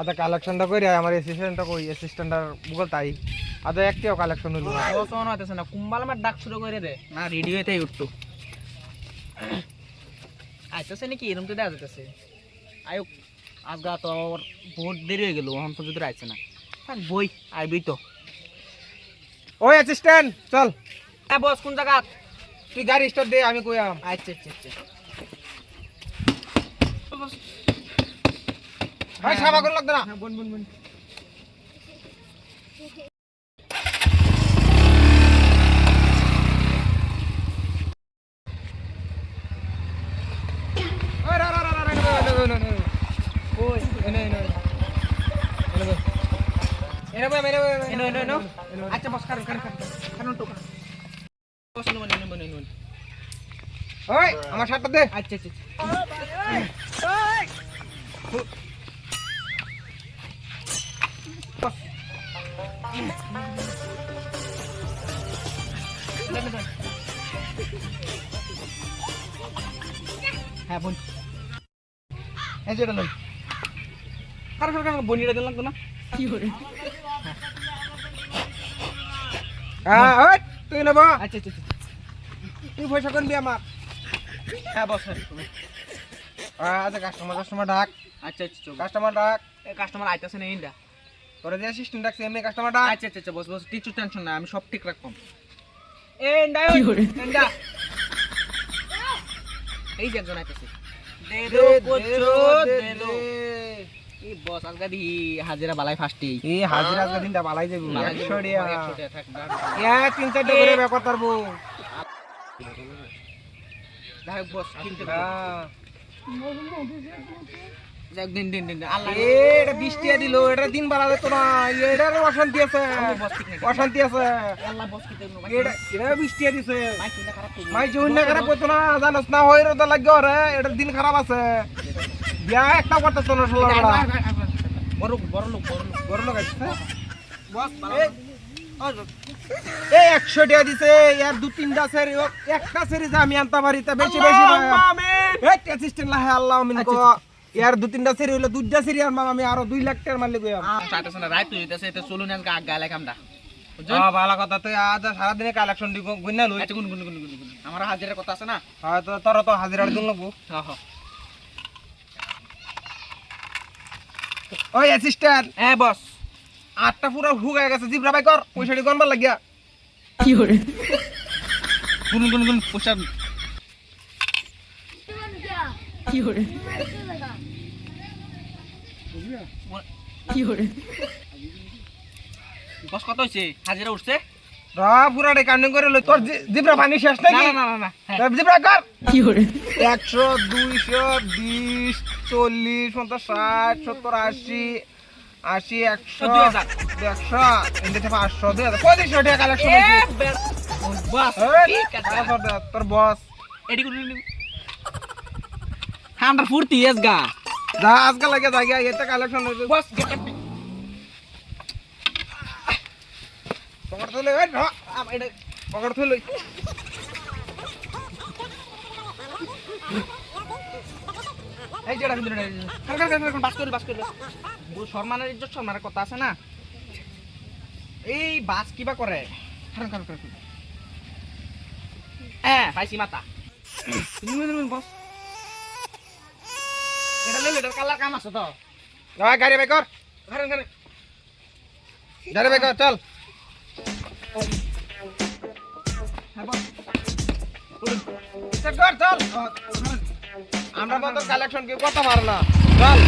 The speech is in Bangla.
আদা কালেকশনটা করে আমার অ্যাসিস্ট্যান্টটা কই অ্যাসিস্ট্যান্টটার গুগল তাই। আদা একটিও কালেকশন হইল না। বসন হতেছে না। কুম্বাল আমার ডাক শুরু করে দে। না রেডি হইতেই উঠতো। আইতেছে নাকি? এরকম তো দেখা যেতেছে আয়ুক আজগা তো বহুত দেরি হয়ে গেল এখন পর্যন্ত আইছে না। থাক বই আইবি তো। ওই অ্যাসিস্ট্যান্ট চল। হ্যাঁ বস কোন জায়গা? তুই গাড়ি স্টার্ট দে আমি কইয়াম আচ্ছা আচ্ছা আচ্ছা। ভাই সাবা করে লাগবে না। হ্যাঁ বন বন বন। ওই ওই আচ্ছা বস কারণ কারণ বস ওই আমার শার্টটা দে। আচ্ছা আচ্ছা আচ্ছা। হ্যাঁ বোন। এই যেটা লই। বনিটা দিলাম তো না? কি করে হ্যাঁ। ওই তুই নেব। আচ্ছা আচ্ছা আচ্ছা। তুই পয়সা করবি আমার। হ্যাঁ বস আচ্ছা কাস্টমার কাস্টমার ডাক। আচ্ছা আচ্ছা কাস্টমার ডাক। কাস্টমার আইতাছে না ইন্ডা তোরা যে অ্যাসিস্ট্যান্ট ডাকছে এমনি কাস্টমার ডাক। আচ্ছা আচ্ছা বস বস কিছু টেনশন নাই আমি সব ঠিক রাখব। এ করে ইন্ডা এই যে একজন আইতাছে। দে দে, কোচো দে, দে এই বস আজকে দি হাজিরা বালাই ফার্স্টে এই হাজিরা আজকে দিনটা বালাই যাবি। একশো টিয়া একশো টাকা থাক। ইয়া তিন চারটে করে ব্যাপার তারবো যাই হোক বস কিনতে। হ্যাঁ। দিন দিন দিন দিন। আল্লাহ এ, এটা বৃষ্টি দিল এটা দিন বাড়া যেত না। এটার অশান্তি আছে। বস ঠিক নাই অশান্তি আছে। আল্লাহ বস কিনতে হবে। এটা এটা বৃষ্টি দিছে। মাই চিন্তা খারাপ করব। মাই জীবন না খারাপ করতো না জানোস না হই রোদা লাগে রে এটার দিন খারাপ আছে। বিয়া একটা করতে তো না ষোলো আয়, আয়, আয়, আয়, আয়। বড় বড় লোক, বড় লোক। বড় লোক আছে এই, একশো টাকা দিছে। দু তিনটা সেরি একটা সেরি আমি আনতে পারি তা বেশি বেশি অ্যাসিস্ট্যান্ট লাহে আল্লাহ ইয়ার দু তিনটা সেরি হইল দুইটা সেরি আনবাম আমি আরও দুই লাখ টাকার মারলে গো আহ, চাইতেছে না, রাইত হইতেছে, এতে চলুন আজকে আগ গায়ে দা। হ্যাঁ ভালো কথা তুই আজ সারাদিনে কালেকশন দিব গুন্না লই। আচ্ছা, গুন, গুন, গুন, গুন। আমার হাজিরার কথা আছে না? হ্যাঁ তো তোর তো হাজিরা দিন লাগবো হ্যাঁ, হ্যাঁ। ওই অ্যাসিস্ট্যান্ট হ্যাঁ বস। আটটা পুরো হুগায় গেছে জিবরা বাই কর পয়সাটি গনবার লাগিয়া। গুন গুন গুন পোষা বস কত হয়েছে হাজিরা উঠছে? রা পুরাটা কান্ডিং করে লই তোর জিবরা পানি শেষ নাকি? না না না হ্যাঁ। তোর জিবরা কর। একশো দুইশো বিশ চল্লিশ পঞ্চাশ ষাট সত্তর আশি আশি একশো। একশো এমনি পাঁচশো দুই হাজার। টাকা কালেকশন তোর বস এডি গুন হান্ডার ফুর্তি এস গা। যা আজকাল লাগে জায়গা এতে কালেকশন বস. পকেট তুলে ওই র, এটা পকেট তুলে এই যেটা কিন্তু এটা- কার কার কার কার বাস করে বাস করে। সম্মানের ইজ্জত সম্মানের কথা আছে না? এই বাস কিবা করে? কারণ কারণ কারণ হ্যাঁ পাইছি মাথা। বস। এটা লইলে এটার কালার কাম আছে তো। ওই গাড়ি বাই কর। কারণ কারণ গাড়ি বাই কর চল। হ্যাঁ আমরা মতো কালেকশন কেউ কত না। চল।